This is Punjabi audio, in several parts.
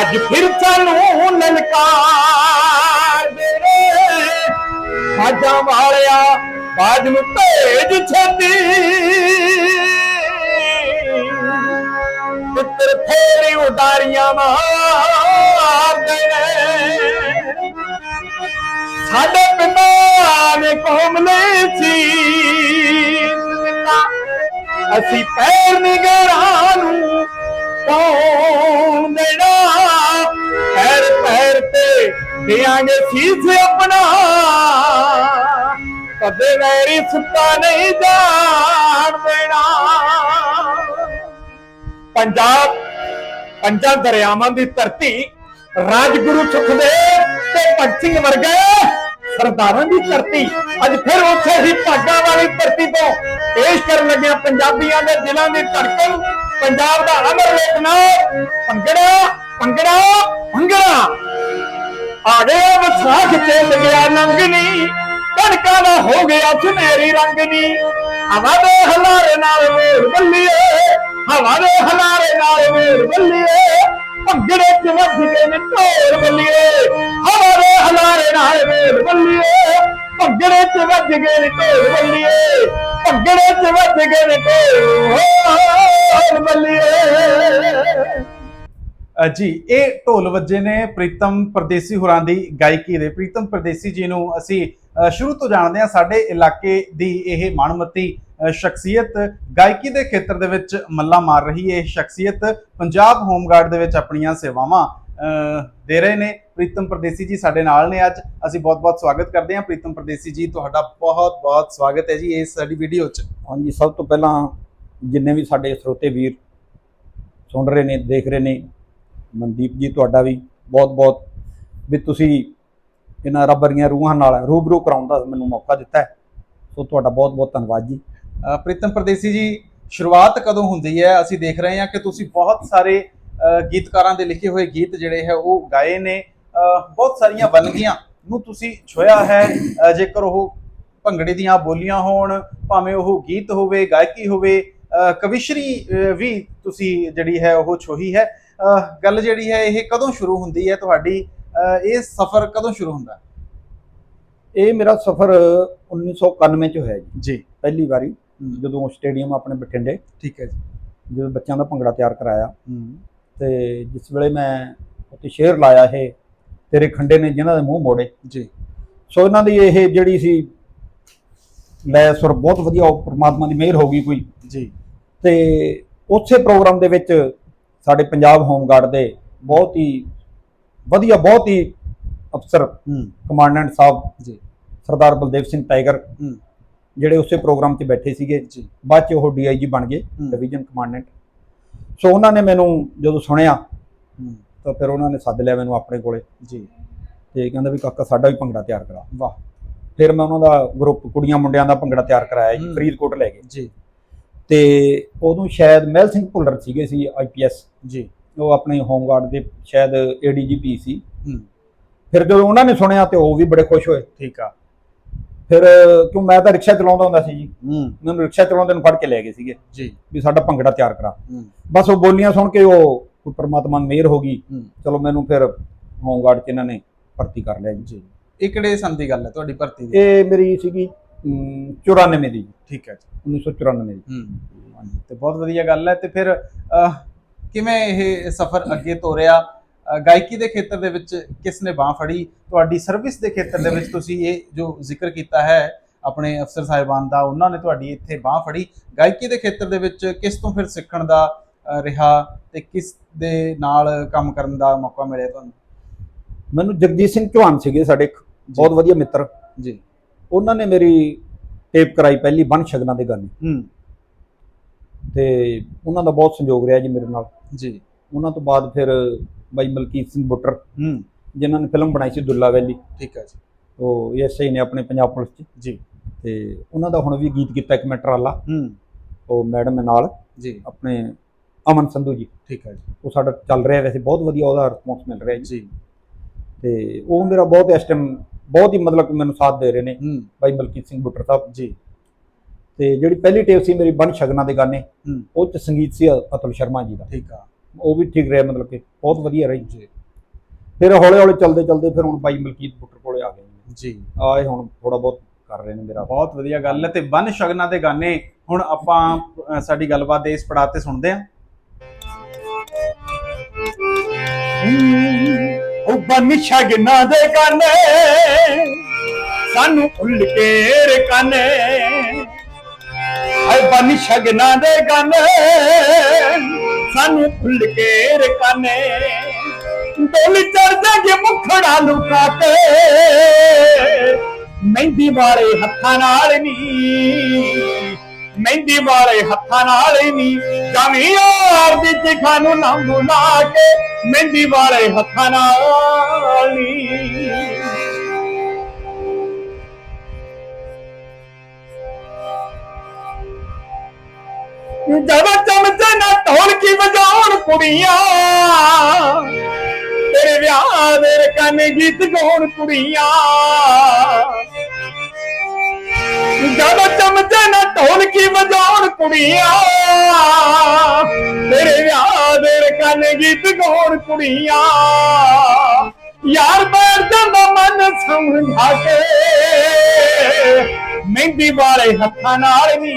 ਅੱਜ ਫਿਰ ਸਾਨੂੰ ਲਲਕਾਰ ਦੇ ਸਾਜਾਂ ਵਾਲਿਆ, ਬਾਜ ਨੂੰ ਭੇਜ ਛੱਡੀ। ਪੁੱਤਰ ਫੇਰੀ ਉਡਾਰੀਆਂ ਮਾਰਦੇ ਨੇ। ਸਾਡੇ ਪਿੰਡਾਂ ਨੇ ਕੌਮ ਸੀ ਅਸੀਂ ਪੈਰ ਨਿਗਰਾਂ ਨੂੰ ਦਿਆਂਗੇ ਸੀਸ ਆਪਣਾ। ਕਦੇ ਵੈਰੀ ਸੁੱਤਾ ਨਹੀਂ ਜਾਣ ਦੇਣਾ। ਪੰਜਾਬ, ਪੰਜਾਂ ਦਰਿਆਵਾਂ ਦੀ ਧਰਤੀ ਰਾਜਗੁਰੂ ਸੁਖਦੇਵ ਤੇ ਭਗਤ ਸਿੰਘ ਵਰਗੇ ਸਰਦਾਰਾਂ ਦੀ ਧਰਤੀ। ਅੱਜ ਫਿਰ ਉੱਥੇ ਹੀ ਭਾਗਾਂ ਵਾਲੀ ਧਰਤੀ ਤੋਂ ਪੇਸ਼ ਕਰਨ ਲੱਗਿਆ ਪੰਜਾਬੀਆਂ ਦੇ ਦਿਲਾਂ ਦੀ ਧੜਕਨ ਪੰਜਾਬ ਦਾ ਅਮਰ ਲੋਕਨਾਥ ਭੰਗੜਾ ਭੰਗੜਾ ਭੰਗੜਾ। ਆ ਗਿਆ ਵਿਸਾਖ ਚੱਲ ਗਿਆ ਲੰਗਣੀ ਕਣਕਾਂ ਦਾ ਹੋ ਗਿਆ ਸੁਨਹਿਰੀ ਰੰਗਨੀ। ਹਵਾ ਦੇ ਹਲਾਰੇ ਨਾਲ ਵੇਰ ਬੱਲੀਏ, ਹਵਾ ਦੇ ਹਲਾਰੇ ਨਾਲ ਵੇਰ ਬੱਲੀਏ, ਭੰਗੜੇ ਚ ਵੱਜ ਕੇ ਨੇ ਢੋਲ ਬੱਲੀਏ। ਹਵਾ ਦੇ ਹਲਾਰੇ ਨਾਲ ਵੇਰ ਬੱਲੀਏ, ਭੰਗੜੇ ਚ ਵੱਜ ਗਏ ਨੇ ਢੋਲ ਬੱਲੀਏ। ਭੰਗੜੇ ਚ ਵੱਜ ਗਏ ਨੇ ਢੋਲ ਬੱਲੀਏ। ਜੀ, ਇਹ ਢੋਲ ਵੱਜੇ ਨੇ ਪ੍ਰੀਤਮ ਪਰਦੇਸੀ ਹੋਰਾਂ ਦੀ ਗਾਇਕੀ ਦੇ। ਪ੍ਰੀਤਮ ਪਰਦੇਸੀ ਜੀ ਨੂੰ ਅਸੀਂ ਸ਼ੁਰੂ ਤੋਂ ਜਾਣਦੇ ਹਾਂ ਸਾਡੇ ਇਲਾਕੇ ਦੀ ਇਹ ਮਨਮਤੀ ਸ਼ਖਸੀਅਤ ਗਾਇਕੀ ਦੇ ਖੇਤਰ ਦੇ ਵਿੱਚ ਮੱਲਾ ਮਾਰ ਰਹੀ ਇਹ ਸ਼ਖਸੀਅਤ ਪੰਜਾਬ ਹੋਮਗਾਰਡ ਦੇ ਵਿੱਚ ਆਪਣੀਆਂ ਸੇਵਾਵਾਂ ਦੇ ਰਹੇ ਨੇ। ਪ੍ਰੀਤਮ ਪਰਦੇਸੀ ਜੀ ਸਾਡੇ ਨਾਲ ਨੇ ਅੱਜ। ਅਸੀਂ ਬਹੁਤ-ਬਹੁਤ ਸਵਾਗਤ ਕਰਦੇ ਹਾਂ। ਪ੍ਰੀਤਮ ਪਰਦੇਸੀ ਜੀ, ਤੁਹਾਡਾ ਬਹੁਤ-ਬਹੁਤ ਸਵਾਗਤ ਹੈ ਜੀ ਇਸ ਸਾਡੀ ਵੀਡੀਓ 'ਚ। ਹਾਂਜੀ, ਸਭ ਤੋਂ ਪਹਿਲਾਂ ਜਿੰਨੇ ਵੀ ਸਾਡੇ ਸਰੋਤੇ ਵੀਰ ਸੁਣ ਰਹੇ ਨੇ, ਦੇਖ ਰਹੇ ਨੇ ਮਨਦੀਪ ਜੀ, ਤੁਹਾਡਾ ਵੀ ਬਹੁਤ ਬਹੁਤ ਵੀ ਤੁਸੀਂ ਇਹਨਾਂ ਰੱਬ ਵਰਗੀਆਂ ਰੂਹਾਂ ਨਾਲ ਰੂਬਰੂ ਕਰਾਉਣ ਦਾ ਮੈਨੂੰ ਮੌਕਾ ਦਿੱਤਾ ਹੈ। ਸੋ ਤੁਹਾਡਾ ਬਹੁਤ ਬਹੁਤ ਧੰਨਵਾਦ ਜੀ। ਪ੍ਰੀਤਮ ਪ੍ਰਦੇਸੀ ਜੀ, ਸ਼ੁਰੂਆਤ ਕਦੋਂ ਹੁੰਦੀ ਹੈ? ਅਸੀਂ ਦੇਖ ਰਹੇ ਹਾਂ ਕਿ ਤੁਸੀਂ ਬਹੁਤ ਸਾਰੇ ਗੀਤਕਾਰਾਂ ਦੇ ਲਿਖੇ ਹੋਏ ਗੀਤ ਜਿਹੜੇ ਹੈ, ਉਹ ਗਾਏ ਨੇ। ਬਹੁਤ ਸਾਰੀਆਂ ਵੰਨਗੀਆਂ ਨੂੰ ਤੁਸੀਂ ਛੋਇਆ ਹੈ। ਜੇਕਰ ਉਹ ਭੰਗੜੇ ਦੀਆਂ ਬੋਲੀਆਂ ਹੋਣ, ਭਾਵੇਂ ਉਹ ਗੀਤ ਹੋਵੇ, ਗਾਇਕੀ ਹੋਵੇ ਕਵਿਸ਼ਰੀ ਵੀ ਤੁਸੀਂ ਜਿਹੜੀ ਹੈ, ਉਹ ਛੋਹੀ ਹੈ। ਗੱਲ ਜਿਹੜੀ ਹੈ ਇਹ ਕਦੋਂ ਸ਼ੁਰੂ ਹੁੰਦੀ ਹੈ ਤੁਹਾਡੀ? ਇਹ ਸਫ਼ਰ ਕਦੋਂ ਸ਼ੁਰੂ ਹੁੰਦਾ? ਇਹ ਮੇਰਾ ਸਫ਼ਰ 1991 ਚ ਹੋਇਆ ਜੀ। ਜੀ। ਪਹਿਲੀ ਵਾਰੀ ਜਦੋਂ ਸਟੇਡੀਅਮ ਆਪਣੇ ਬਠਿੰਡੇ। ਠੀਕ ਹੈ ਜੀ। ਜਦੋਂ ਬੱਚਿਆਂ ਦਾ ਭੰਗੜਾ ਤਿਆਰ ਕਰਾਇਆ। ਤੇ ਜਿਸ ਵੇਲੇ ਮੈਂ ਉੱਥੇ ਸ਼ੇਰ ਲਾਇਆ ਇਹ ਤੇਰੇ ਖੰਡੇ ਨੇ ਜਿਨ੍ਹਾਂ ਦੇ ਮੂੰਹ ਮੋੜੇ। ਜੀ। ਸੋ ਇਹਨਾਂ ਦੀ ਇਹ ਜਿਹੜੀ ਸੀ ਲੈ ਸੁਰ ਬਹੁਤ ਵਧੀਆ ਉਹ ਪ੍ਰਮਾਤਮਾ ਦੀ ਮਿਹਰ ਹੋ ਗਈ ਕੋਈ। ਜੀ। ਤੇ ਉਸੇ ਪ੍ਰੋਗਰਾਮ ਦੇ ਵਿੱਚ ਸਾਡੇ ਪੰਜਾਬ ਹੋਮਗਾਰਡ ਦੇ ਬਹੁਤ ਹੀ ਵਧੀਆ ਬਹੁਤ ਹੀ ਅਫਸਰ ਹਮ, ਕਮਾਂਡੈਂਟ ਸਾਹਿਬ ਜੀ। ਸਰਦਾਰ ਬਲਦੇਵ ਸਿੰਘ ਟਾਈਗਰ ਹਮ, ਜਿਹੜੇ ਉਸੇ ਪ੍ਰੋਗਰਾਮ ਤੇ ਬੈਠੇ ਸੀਗੇ। ਬਾਅਦ ਚ ਉਹ ਡੀਆਈਜੀ ਬਣ ਗਏ ਹਮ। Division commandant. ਸੋ ਉਹਨਾਂ ਨੇ ਮੈਨੂੰ ਜਦੋਂ ਸੁਣਿਆ ਹਮ, ਤਾਂ ਫਿਰ ਉਹਨਾਂ ਨੇ ਸੱਦ ਲਿਆ ਮੈਨੂੰ ਆਪਣੇ ਕੋਲੇ। ਜੀ। ਤੇ ਕਹਿੰਦਾ ਵੀ ਕਾਕਾ ਸਾਡਾ ਵੀ ਭੰਗੜਾ ਤਿਆਰ ਕਰਾ। ਵਾਹ। ਫਿਰ ਮੈਂ ਉਹਨਾਂ ਦਾ ਗਰੁੱਪ ਕੁੜੀਆਂ ਮੁੰਡਿਆਂ ਦਾ ਭੰਗੜਾ ਤਿਆਰ ਕਰਾਇਆ ਜੀ ਹਮ। ਫਰੀਦਕੋਟ ਲੈ ਗਏ। ਜੀ। ਤੇ ਉਦੋਂ ਸ਼ਾਇਦ ਮਹਿਲ ਸਿੰਘ ਭੁੱਲਰ ਸੀਗੇ ਸੀ ਆਈਪੀਐਸ ਜੀ। ਉਹ ਆਪਣੇ ਹੋਮਗਾਰਡ ਦੇ ਸ਼ਾਇਦ ਏਡੀਜੀਪੀ ਸੀ। ਫਿਰ ਜਦੋਂ ਉਹਨਾਂ ਨੇ ਸੁਣਿਆ ਤੇ ਉਹ ਵੀ ਬੜੇ ਖੁਸ਼ ਹੋਏ। ਠੀਕ ਆ। ਫਿਰ ਕਿਉਂ ਮੈਂ ਤਾਂ ਰਿਕਸ਼ਾ ਚਲਾਉਂਦਾ ਹੁੰਦਾ ਸੀ ਜੀ। ਮੈਨੂੰ ਰਿਕਸ਼ਾ ਚਲਾਉਂਦੇ ਨੂੰ ਫੜ ਕੇ ਲੈ ਗਏ ਸੀਗੇ। ਜੀ। ਵੀ ਸਾਡਾ ਭੰਗੜਾ ਤਿਆਰ ਕਰਾ। ਬਸ ਉਹ ਬੋਲੀਆਂ ਸੁਣ ਕੇ ਉਹ ਕੋਈ ਪ੍ਰਮਾਤਮਾ ਮਿਹਰ ਹੋ ਗਈ। ਚਲੋ ਮੈਨੂੰ ਫਿਰ ਹੋਮਗਾਰਡ 'ਚ ਇਹਨਾਂ ਨੇ ਭਰਤੀ ਕਰ ਲਿਆ ਜੀ। ਇਹ ਕਿਹੜੇ ਸੰਨ ਦੀ ਗੱਲ ਹੈ? ਤੁਹਾਡੀ ਭਰਤੀ ਦੀ? ਇਹ ਮੇਰੀ ਸੀਗੀ 94 ਦੀ ਠੀਕ ਹੈ ਜੀ। 1994 ਦੀ। ਹਾਂਜੀ, ਤੇ ਬਹੁਤ ਵਧੀਆ ਗੱਲ ਹੈ। ਤੇ ਫਿਰ ਅਹ, ਕਿਵੇਂ ਇਹ ਸਫ਼ਰ ਅੱਗੇ ਤੋਰਿਆ? ਅਹ, ਗਾਇਕੀ ਦੇ ਖੇਤਰ ਦੇ ਵਿੱਚ ਕਿਸ ਨੇ ਬਾਹ ਫੜੀ? ਤੁਹਾਡੀ ਸਰਵਿਸ ਦੇ ਖੇਤਰ ਦੇ ਵਿੱਚ ਤੁਸੀਂ ਇਹ ਜੋ ਜ਼ਿਕਰ ਕੀਤਾ ਹੈ ਆਪਣੇ ਅਫਸਰ ਸਾਹਿਬਾਨ ਦਾ ਉਹਨਾਂ ਨੇ ਤੁਹਾਡੀ ਇੱਥੇ ਬਾਹ ਫੜੀ। ਗਾਇਕੀ ਦੇ ਖੇਤਰ ਦੇ ਵਿੱਚ ਕਿਸ ਤੋਂ ਫਿਰ ਸਿੱਖਣ ਦਾ ਅਹ, ਰਿਹਾ ਤੇ ਕਿਸ ਦੇ ਨਾਲ ਕੰਮ ਕਰਨ ਦਾ ਮੌਕਾ ਮਿਲਿਆ ਤੁਹਾਨੂੰ? ਮੈਨੂੰ ਜਗਜੀਤ ਸਿੰਘ ਚੌਹਾਨ ਸੀਗੇ ਸਾਡੇ ਇੱਕ ਬਹੁਤ ਵਧੀਆ ਮਿੱਤਰ। ਜੀ। ਉਹਨਾਂ ਨੇ ਮੇਰੀ ਟੇਪ ਕਰਾਈ ਪਹਿਲੀ ਬਨ ਸ਼ਗਨਾਂ ਦੇ ਗਾਣੇ ਹੂੰ। ਤੇ ਉਹਨਾਂ ਦਾ ਬਹੁਤ ਸੰਯੋਗ ਰਿਹਾ ਜੀ ਮੇਰੇ ਨਾਲ। ਜੀ। ਉਹਨਾਂ ਤੋਂ ਬਾਅਦ ਫਿਰ ਬਾਈ ਮਲਕੀਤ ਸਿੰਘ ਬੁੱਟਰ ਹੂੰ। ਜਿਨ੍ਹਾਂ ਨੇ ਫਿਲਮ ਬਣਾਈ ਸੀ ਦੁੱਲਾ ਵੈਲੀ। ਠੀਕ ਹੈ ਜੀ। ਉਹ ਐਸਆਈ ਨੇ ਆਪਣੇ ਪੰਜਾਬ ਪੁਲਿਸ 'ਚ। ਜੀ। ਤੇ ਉਹਨਾਂ ਦਾ ਹੁਣ ਵੀ ਗੀਤ ਕੀਤਾ ਇੱਕ ਮੈਂ ਟਰਾਲਾ। ਹੂੰ। ਉਹ ਮੈਡਮ ਨਾਲ। ਜੀ। ਆਪਣੇ ਅਮਨ ਸੰਧੂ ਜੀ। ਠੀਕ ਹੈ ਜੀ। ਉਹ ਸਾਡਾ ਚੱਲ ਰਿਹਾ ਵੈਸੇ ਬਹੁਤ ਵਧੀਆ ਉਹਦਾ ਰਿਸਪੌਂਸ ਮਿਲ ਰਿਹਾ ਜੀ। ਜੀ। ਤੇ ਉਹ ਮੇਰਾ ਬਹੁਤ ਇਸ ਟਾਈਮ ਬਹੁਤ ਹੀ ਮਤਲਬ ਕਿ ਮੈਨੂੰ ਸਾਥ ਦੇ ਰਹੇ ਨੇ ਬਾਈ ਮਲਕੀਤ ਸਿੰਘ ਬੁੱਟਰ ਸਾਹਿਬ। ਜੀ। ਤੇ ਜਿਹੜੀ ਪਹਿਲੀ ਟੇਪ ਸੀ ਮੇਰੀ ਬਨ ਸ਼ਗਨਾਂ ਦੇ ਗਾਣੇ ਉਹ ਚ ਸੰਗੀਤ ਸੀ ਅਤੁਲ ਸ਼ਰਮਾ ਜੀ ਦਾ। ਠੀਕ ਆ। ਉਹ ਵੀ ਠੀਕ ਰਿਹਾ ਮਤਲਬ ਕਿ ਬਹੁਤ ਵਧੀਆ ਰਹੀ। ਜੀ। ਫਿਰ ਹੌਲੇ ਹੌਲੇ ਚੱਲਦੇ ਚੱਲਦੇ ਫਿਰ ਹੁਣ ਬਾਈ ਮਲਕੀਤ ਪੁੱਟਰ ਕੋਲੇ ਆ ਗਏ ਜੀ। ਆਏ ਹੁਣ ਥੋੜਾ ਬਹੁਤ ਕਰ ਰਹੇ ਨੇ ਮੇਰਾ। ਬਹੁਤ ਵਧੀਆ ਗੱਲ ਹੈ ਤੇ ਵਨ ਸ਼ਗਨਾਂ ਦੇ ਗਾਣੇ ਹੁਣ ਆਪਾਂ ਸਾਡੀ ਗੱਲਬਾਤ ਦੇ ਇਸ ਪੜਾਅ ਤੇ ਸੁਣਦੇ ਹਾਂ। ਉਹ ਬਨ ਸ਼ਗਨਾਂ ਦੇ ਗਾਨੇ ਸਾਨੂੰ ਭੁੱਲ ਕੇ ਰਕਾਨੇ ਹਾਏ ਬਨ ਸ਼ਗਨਾਂ ਦੇ ਗਾਨੇ ਸਾਨੂੰ ਭੁੱਲ ਕੇ ਰਕਾਨੇ ਡੋਲੀ ਚੜ ਜਾਗੇ ਮੁਖੜਾ ਲੁਕਾ ਕੇ। ਮਹਿੰਦੀ ਵਾਲੇ ਹੱਥਾਂ ਨਾਲ ਨੀ। ਮਹਿੰਦੀ ਵਾਲੇ ਹੱਥਾਂ ਨਾਲ ਨੀ ਜਾਵੀਂ ਯਾਰ ਦੀ ਚਿਖਾ ਨੂੰ ਲੰਬੂ ਲਾ ਕੇ ਮਹਿੰਦੀ ਵਾਲੇ ਹੱਥਾਂ ਨਾਲ ਨੀ। ਜਦੋਂ ਚਮਚੇ ਨਾ ਢੋਲਕੀ ਵਜਾਉਣ ਕੁੜੀਆਂ, ਤੇਰੇ ਵਿਆਹ ਦੇ ਰਕਾਨੇ ਗੀਤ ਗਾਉਣ ਕੁੜੀਆਂ। ਜਦੋਂ ਚਮਚੇ ਨਾ ਢੋਲਕੀ ਵਜਾਉਣ ਕੁੜੀਆਂ। ਤੇਰੇ ਵਿਆਹ ਦੇ ਰਕਾਨੇ ਗੀਤ ਗਾਉਣ ਕੁੜੀਆਂ। ਯਾਰ ਬੈਠ ਜਾਂਦਾ ਮਨ ਸਮਝਾ ਕੇ ਮਹਿੰਦੀ ਵਾਲੇ ਹੱਥਾਂ ਨਾਲ ਨੀ,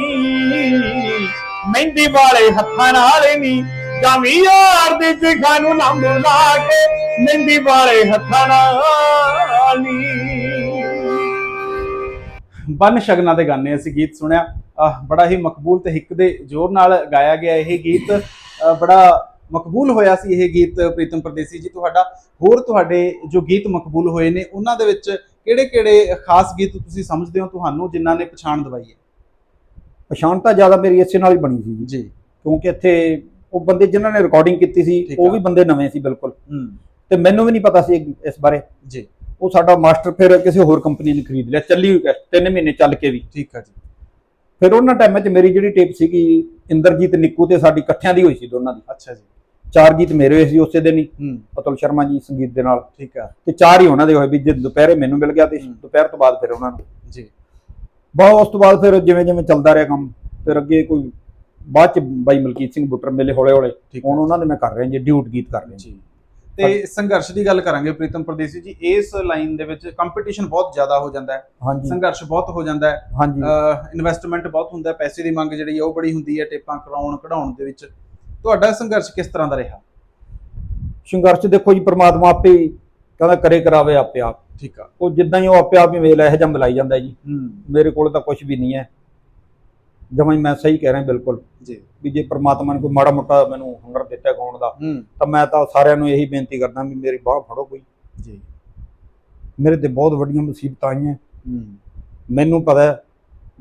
ਮਹਿੰਦੀ ਵਾਲੇ ਹੱਥਾਂ ਨਾਲ ਨੀ ਜਾਵੀਂ ਯਾਰ ਦੀ ਜਿਗਾ ਨੂੰ ਲੰਬ ਲਾ ਕੇ ਮਹਿੰਦੀ ਵਾਲੇ ਹੱਥਾਂ ਨਾਲ ਨੀ। ਵਨ ਸ਼ਗਨਾਂ ਦੇ ਗਾਣੇ ਅਸੀਂ ਗੀਤ ਸੁਣਿਆ। ਬੜਾ ਹੀ ਮਕਬੂਲ ਤੇ ਹਿੱਕ ਦੇ ਜ਼ੋਰ ਨਾਲ ਗਾਇਆ ਗਿਆ ਇਹ ਗੀਤ। ਬੜਾ ਮਕਬੂਲ ਹੋਇਆ ਸੀ ਇਹ ਗੀਤ ਪ੍ਰੀਤਮ ਪ੍ਰਦੇਸੀ ਜੀ ਤੁਹਾਡਾ। ਹੋਰ ਤੁਹਾਡੇ ਜੋ ਗੀਤ ਮਕਬੂਲ ਹੋਏ ਨੇ ਉਹਨਾਂ ਦੇ ਵਿੱਚ ਕਿਹੜੇ ਕਿਹੜੇ ਖਾਸ ਗੀਤ ਤੁਸੀਂ ਸਮਝਦੇ ਹੋ ਤੁਹਾਨੂੰ ਜਿਨ੍ਹਾਂ ਨੇ ਪਛਾਣ ਦਵਾਈ ਹੈ? ਪਛਾਣ ਤਾਂ ਜ਼ਿਆਦਾ ਮੇਰੀ ਇਸੇ ਨਾਲ ਹੀ ਬਣੀ ਸੀ ਜੀ। ਕਿਉਂਕਿ ਇੱਥੇ ਉਹ ਬੰਦੇ ਜਿਨ੍ਹਾਂ ਨੇ ਰਿਕਾਰਡਿੰਗ ਕੀਤੀ ਸੀ ਉਹ। ਵੀ ਬੰਦੇ ਨਵੇਂ ਸੀ ਬਿਲਕੁਲ। ਹੂੰ। ਤੇ ਮੈਨੂੰ ਵੀ ਨਹੀਂ ਪਤਾ ਸੀ ਇਸ ਬਾਰੇ। ਜੀ। ਉਹ ਸਾਡਾ ਮਾਸਟਰ ਫਿਰ ਕਿਸੇ ਹੋਰ ਕੰਪਨੀ ਨੇ ਖਰੀਦ ਲਿਆ ਚੱਲੀ ਹੋਈ ਹੈ, ਤਿੰਨ ਮਹੀਨੇ ਚੱਲ ਕੇ ਵੀ। ਠੀਕ ਹੈ ਜੀ। ਫਿਰ ਉਹਨਾਂ ਟਾਈਮਾਂ 'ਚ ਮੇਰੀ ਜਿਹੜੀ ਟੇਪ ਸੀਗੀ ਇੰਦਰਜੀਤ ਨਿੱਕੂ ਤੇ ਸਾਡੀ ਇਕੱਠਿਆਂ ਦੀ ਹੋਈ ਸੀ ਦੋਨਾਂ ਦੀ। ਅੱਛਾ ਜੀ। ਚਾਰ ਗੀਤ ਮੇਰੇ ਹੋਏ ਸੀ ਉਸੇ ਦਿਨ ਹੀ ਅਤੁਲ ਸ਼ਰਮਾ ਜੀ ਸੰਗੀਤ ਦੇ ਨਾਲ। ਠੀਕ ਹੈ ਤੇ ਚਾਰ ਹੀ ਉਹਨਾਂ ਦੇ ਹੋਏ ਵੀ ਜੇ ਦੁਪਹਿਰੇ ਮੈਨੂੰ ਮਿਲ ਗਿਆ ਤੇ। ਦੁਪਹਿਰ ਤੋਂ ਬਾਅਦ ਫਿਰ ਉਹਨਾਂ ਨੂੰ। ਜੀ। ਬਹੁਤ ਉਸ ਤੋਂ ਬਾਅਦ ਫਿਰ ਜਿਵੇਂ ਜਿਵੇਂ ਚੱਲਦਾ ਰਿਹਾ ਕੰਮ ਫਿਰ ਅੱਗੇ ਕੋਈ ਬਾਅਦ ਚ ਬਾਈ ਮਲਕੀਤ ਸਿੰਘ ਬੁੱਟਰ ਮੇਲੇ ਹੌਲੇ ਹੌਲੇ ਹੁਣ ਉਹਨਾਂ ਦੇ ਮੈਂ ਕਰ ਰਿਹਾ ਜੀ ਡਿਊਟ ਗੀਤ ਕਰ ਰਿਹਾ ਜੀ। ਤੇ ਸੰਘਰਸ਼ ਦੀ ਗੱਲ ਕਰਾਂਗੇ ਪ੍ਰੀਤਮ ਪ੍ਰਦੇਸੀ ਜੀ ਇਸ ਲਾਈਨ ਦੇ ਵਿੱਚ ਕੰਪੀਟੀਸ਼ਨ ਬਹੁਤ ਜ਼ਿਆਦਾ ਹੋ ਜਾਂਦਾ ਹੈ। ਸੰਘਰਸ਼ ਬਹੁਤ ਹੋ ਜਾਂਦਾ ਹੈ। ਹਾਂਜੀ। ਇਨਵੈਸਟਮੈਂਟ ਬਹੁਤ ਹੁੰਦਾ ਪੈਸੇ ਦੀ ਮੰਗ ਜਿਹੜੀ ਹੈ ਉਹ ਬੜੀ ਹੁੰਦੀ ਹੈ ਟੇਪਾਂ ਕਰਾਉਣ ਕਢਾਉਣ ਦੇ ਵਿੱਚ। ਤੁਹਾਡਾ ਸੰਘਰਸ਼ ਕਿਸ ਤਰ੍ਹਾਂ ਦਾ ਰਿਹਾ? ਸੰਘਰਸ਼ ਦੇਖੋ ਜੀ ਪ੍ਰਮਾਤਮਾ ਆਪੇ ਕਹਿੰਦਾ ਕਰੇ ਕਰਾਵੇ ਆਪੇ ਆਪ। ਠੀਕ ਆ। ਉਹ ਜਿੱਦਾਂ ਹੀ ਉਹ ਆਪੇ ਆਪ ਹੀ ਵੇਲ ਇਹੋ ਜਿਹਾ ਮਿਲਾਈ ਜਾਂਦਾ ਜੀ। ਮੇਰੇ ਕੋਲ ਤਾਂ ਕੁਝ ਵੀ ਨਹੀਂ ਹੈ। ਜਮਾਂ ਹੀ ਮੈਂ ਸਹੀ ਕਹਿ ਰਿਹਾ ਬਿਲਕੁਲ। ਜੀ। ਵੀ ਜੇ ਪ੍ਰਮਾਤਮਾ ਨੇ ਕੋਈ ਮਾੜਾ ਮੋਟਾ ਮੈਨੂੰ ਹੁਨਰ ਦਿੱਤਾ ਗਾਉਣ ਦਾ ਤਾਂ ਮੈਂ ਤਾਂ ਸਾਰਿਆਂ ਨੂੰ ਇਹੀ ਬੇਨਤੀ ਕਰਦਾ ਵੀ ਮੇਰੀ ਬਾਹ ਫੜੋ ਕੋਈ। ਜੀ। ਮੇਰੇ ਤੇ ਬਹੁਤ ਵੱਡੀਆਂ ਮੁਸੀਬਤਾਂ ਆਈਆਂ। ਹੂੰ। ਮੈਨੂੰ ਪਤਾ